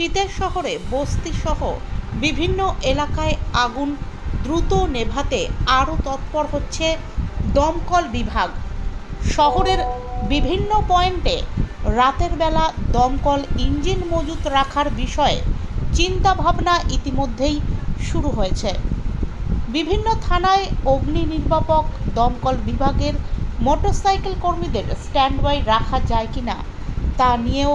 শীতের শহরে বস্তি সহ বিভিন্ন এলাকায় আগুন দ্রুত নেভাতে আরও তৎপর হচ্ছে দমকল বিভাগ। শহরের বিভিন্ন পয়েন্টে রাতের বেলা দমকল ইঞ্জিন মজুত রাখার বিষয়ে চিন্তাভাবনা ইতিমধ্যেই শুরু হয়েছে। বিভিন্ন থানায় অগ্নি নির্বাপক দমকল বিভাগের মোটরসাইকেল কর্মীদের স্ট্যান্ড বাই রাখা যায় কিনা তা নিয়েও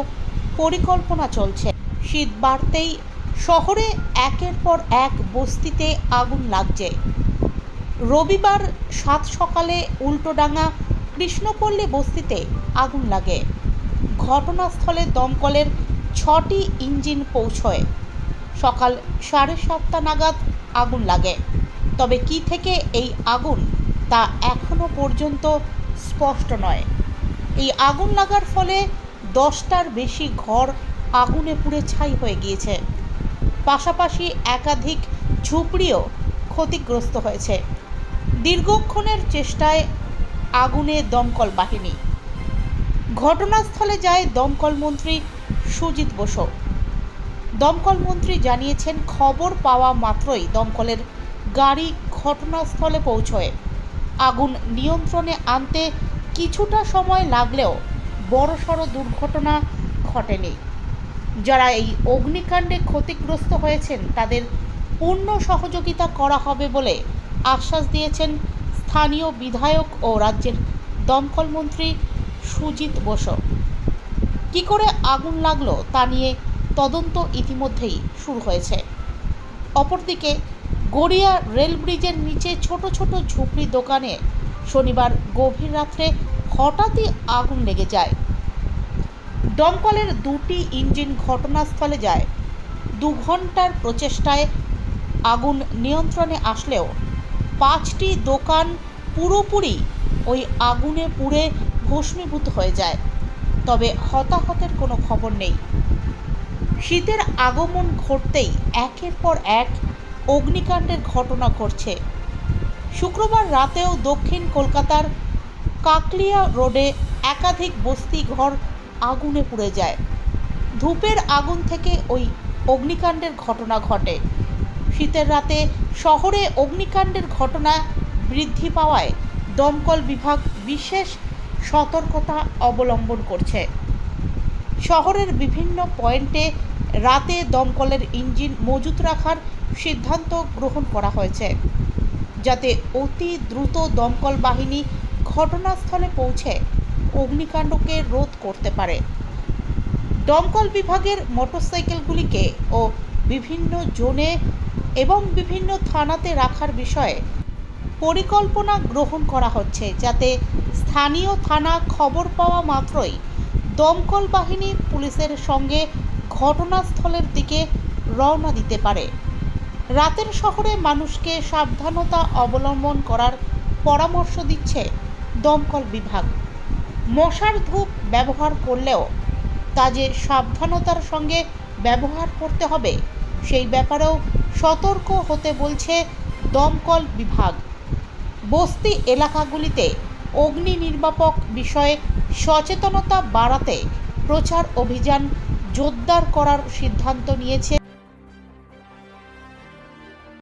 পরিকল্পনা চলছে। শীত বাড়তেই শহরে একের পর এক বস্তিতে আগুন লাগছে। রবিবার সাত সকালে উল্টোডাঙ্গা কৃষ্ণপল্লী বস্তিতে আগুন লাগে। ঘটনাস্থলে দমকলের ছটি ইঞ্জিন পৌঁছয়। সকাল সাড়ে সাতটা নাগাদ আগুন লাগে। তবে কি থেকে এই আগুন তা এখনও পর্যন্ত স্পষ্ট নয়। এই আগুন লাগার ফলে দশটার বেশি ঘর আগুনে পুড়ে ছাই হয়ে গিয়েছে। পাশাপাশি একাধিক ঝুপড়িও ক্ষতিগ্রস্ত হয়েছে। দীর্ঘক্ষণের চেষ্টায় আগুনে দমকল বাহিনী। ঘটনাস্থলে যায় দমকল মন্ত্রী সুজিত বসু। দমকল মন্ত্রী জানিয়েছেন, খবর পাওয়া মাত্রই দমকলের গাড়ি ঘটনাস্থলে পৌঁছয়। আগুন নিয়ন্ত্রণে আনতে কিছুটা সময় লাগলেও বড়সড় দুর্ঘটনা ঘটেনি। যারা এই অগ্নিকাণ্ডে ক্ষতিগ্রস্ত হয়েছেন, তাদের পূর্ণ সহযোগিতা করা হবে বলে আশ্বাস দিয়েছেন স্থানীয় বিধায়ক ও রাজ্যের দমকল মন্ত্রী সুজিত বসু। কি করে আগুন লাগল তা নিয়ে তদন্ত ইতিমধ্যেই শুরু হয়েছে। অপরদিকে, গড়িয়া রেল ব্রিজের নিচে ছোট ছোট ঝুপড়ি দোকানে শনিবার গভীর রাত্রে হঠাৎই আগুন লেগে যায়। দমকলের দুটি ইঞ্জিন ঘটনাস্থলে যায়। দু ঘণ্টার প্রচেষ্টায় আগুন নিয়ন্ত্রণে আসলেও পাঁচটি দোকান পুরোপুরি ওই আগুনে পুড়ে ভস্মীভূত হয়ে যায়। তবে হতাহতের কোনো খবর নেই। শীতের আগমন ঘটতেই একের পর এক অগ্নিকাণ্ডের ঘটনা ঘটছে। শুক্রবার রাতেও দক্ষিণ কলকাতার কাকলিয়া রোডে একাধিক বস্তি ঘর আগুনে পুড়ে যায়। ধূপের আগুন থেকে ওই অগ্নিকাণ্ডের ঘটনা ঘটে। শীতের রাতে শহরে অগ্নিকাণ্ডের ঘটনা বৃদ্ধি পাওয়ায় দমকল বিভাগ বিশেষ সতর্কতা অবলম্বন করছে। শহরের বিভিন্ন পয়েন্টে রাতে দমকলের ইঞ্জিন মজুত রাখার সিদ্ধান্ত গ্রহণ করা হয়েছে, যাতে অতি দ্রুত দমকল বাহিনী ঘটনাস্থলে পৌঁছে অগ্নিকাণ্ডকে রোধ করতে পারে। দমকল বিভাগের মোটরসাইকেলগুলিকে ও বিভিন্ন জোনে এবং বিভিন্ন থানাতে রাখার বিষয়ে পরিকল্পনা গ্রহণ করা হচ্ছে যাতে স্থানীয় থানা খবর পাওয়া মাত্রই দমকল বাহিনী পুলিশের সঙ্গে ঘটনাস্থলের দিকে রওনা দিতে পারে। রাতের শহরে মানুষকে সাবধানতা অবলম্বন করার পরামর্শ দিচ্ছে দমকল বিভাগ। মশার ধূপ ব্যবহার করলেও তা যে সাবধানতার সঙ্গে ব্যবহার করতে হবে, সেই ব্যাপারেও সতর্ক হতে বলছে দমকল বিভাগ। বস্তি এলাকাগুলিতে অগ্নি নির্বাপক বিষয়ে সচেতনতা বাড়াতে প্রচার অভিযান জোরদার করার সিদ্ধান্ত নিয়েছে